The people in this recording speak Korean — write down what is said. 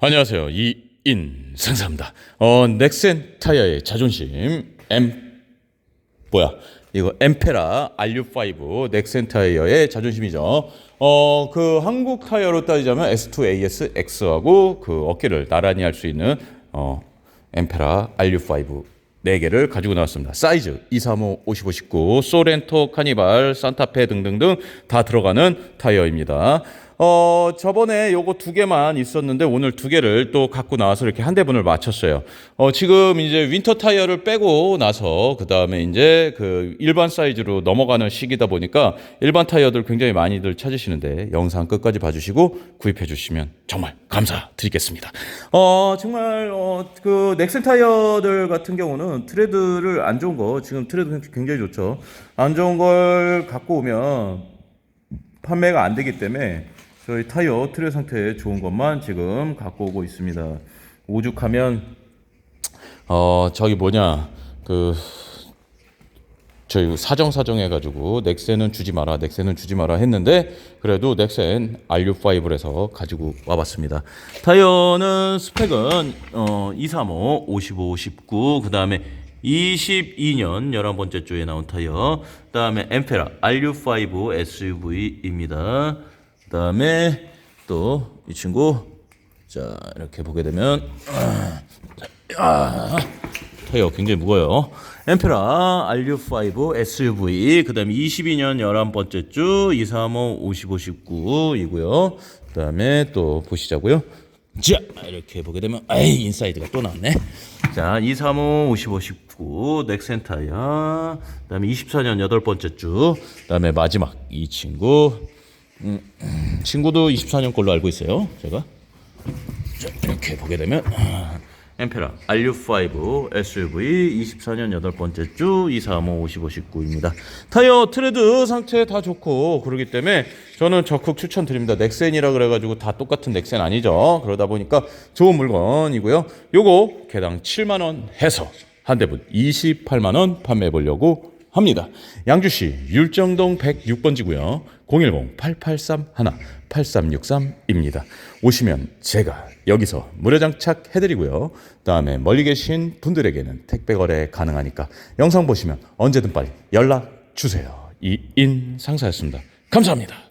안녕하세요. 이인 상사입니다. 어, 넥센 타이어의 자존심 M 뭐야? 이거 엠페라 RU5 넥센 타이어의 자존심이죠. 어, 그 한국 타이어로 따지자면 S2 AS X하고 그 어깨를 나란히 할 수 있는 어, 엠페라 RU5 네 개를 가지고 나왔습니다. 사이즈 235, 55, 19, 소렌토, 카니발, 산타페 등등등 다 들어가는 타이어입니다. 어, 저번에 요거 두 개만 있었는데 오늘 두 개를 또 갖고 나와서 이렇게 한 대분을 맞췄어요. 어, 지금 이제 윈터 타이어를 빼고 나서 그 다음에 이제 그 일반 사이즈로 넘어가는 시기다 보니까 일반 타이어들 굉장히 많이들 찾으시는데 영상 끝까지 봐 주시고 구입해 주시면 정말 감사드리겠습니다. 어, 정말, 어, 그 넥센 타이어들 같은 경우는 트레드를 안 좋은 거, 지금 트레드 굉장히 좋죠. 안 좋은 걸 갖고 오면 판매가 안 되기 때문에 저희 타이어 트레 상태 좋은 것만 지금 갖고 오고 있습니다. 오죽하면 어 저기 뭐냐 그 저희 사정 사정 해가지고 넥센은 주지 마라 넥센은 주지 마라 했는데 그래도 넥센 RU5를 해서 가지고 와봤습니다 타이어는 스펙은 어, 235, 55, 19 그 다음에 22년 11번째 주에 나온 타이어 그 다음에 엠페라 RU5 SUV입니다 그 다음에 또 이 친구 자 이렇게 보게 되면 타이어 굉장히 무거워요. 엠페라 RU5 SUV 그 다음에 22년 11번째 주 235 55 19이고요. 그 다음에 또 보시자고요. 자 이렇게 보게 되면 아이 인사이드가 또 나왔네. 자 235 55 19 넥센 타이어 그 다음에 24년 여덟 번째 주 그 다음에 마지막 이 친구 음, 음, 친구도 24년 걸로 알고 있어요. 제가 자, 이렇게 보게 되면 아, 엠페라 RU5 SUV 24년 여덟 번째 주 235 55 19입니다. 타이어 트레드 상태 다 좋고 그러기 때문에 저는 적극 추천드립니다. 넥센이라 그래가지고 다 똑같은 넥센 아니죠. 그러다 보니까 좋은 물건이고요. 요거 개당 7만 원 해서 한 대분 28만 원 판매해 보려고 합니다. 양주시 율정동 106번지고요. 010-8831-8363입니다. 오시면 제가 여기서 무료 장착 해드리고요. 다음에 멀리 계신 분들에게는 택배 거래 가능하니까 영상 보시면 언제든 빨리 연락 주세요. 이인 상사였습니다. 감사합니다.